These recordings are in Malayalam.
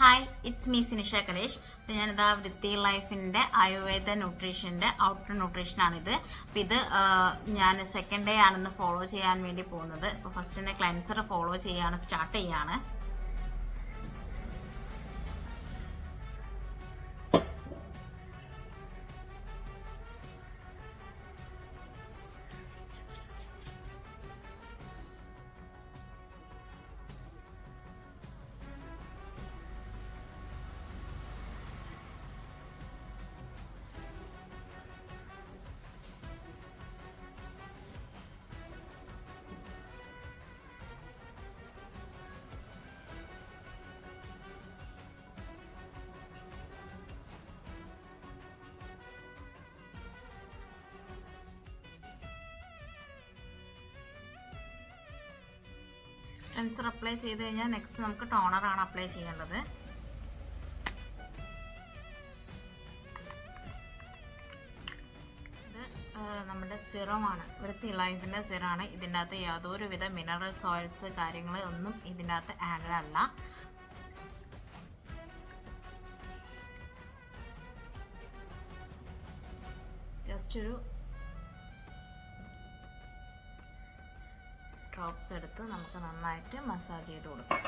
Hi it's me Sinisha Kalesh അപ്പോൾ ഞാനിതാ വൃത്തി ലൈഫിന്റെ ആയുർവേദ ന്യൂട്രീഷന്റെ ഔട്ടർ ന്യൂട്രീഷനാണിത് അപ്പോൾ ഇത് ഞാൻ സെക്കൻഡ് ഡേ ആണെന്ന് ഫോളോ ചെയ്യാൻ വേണ്ടി പോകുന്നത്. അപ്പോൾ ഫസ്റ്റ് തന്നെ ക്ലെൻസർ ഫോളോ ചെയ്യാണ് സ്റ്റാർട്ട് ചെയ്യാണ്. ക്ലെൻസർ അപ്ലൈ ചെയ്ത് കഴിഞ്ഞാൽ നെക്സ്റ്റ് നമുക്ക് ടോണറാണ് അപ്ലൈ ചെയ്യേണ്ടത്. ഇത് നമ്മുടെ സിറമാണ് വൃത്തി ലൈഫിന്റെ സിറാണ് ഇതിന്റെ അകത്ത് യാതൊരുവിധ മിനറൽ സോയിൽസ് കാര്യങ്ങൾ ഒന്നും ഇതിന്റെ അകത്ത് ആഡഡ് അല്ല. ജസ്റ്റ് ഒരു ഡ്രോപ്സ് എടുത്ത് നമുക്ക് നന്നായിട്ട് മസാജ് ചെയ്ത് കൊടുക്കാം.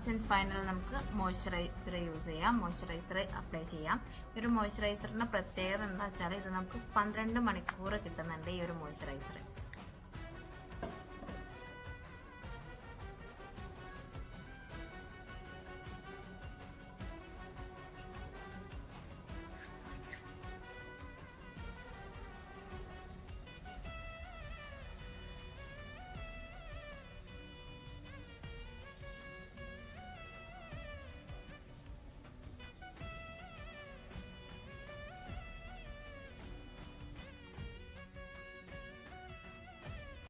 ലാസ്റ്റ് ആൻഡ് ഫൈനൽ നമുക്ക് മോയ്സ്ചറൈസർ യൂസ് ചെയ്യാം. മോയ്സ്ചറൈസർ അപ്ലൈ ചെയ്യാം. ഈ ഒരു മോയ്സ്ചറൈസറിന്റെ പ്രത്യേകത എന്താ വെച്ചാൽ ഇത് നമുക്ക് പന്ത്രണ്ട് മണിക്കൂർ കിട്ടുന്നുണ്ട് ഈ ഒരു മോയ്സ്ചറൈസർ.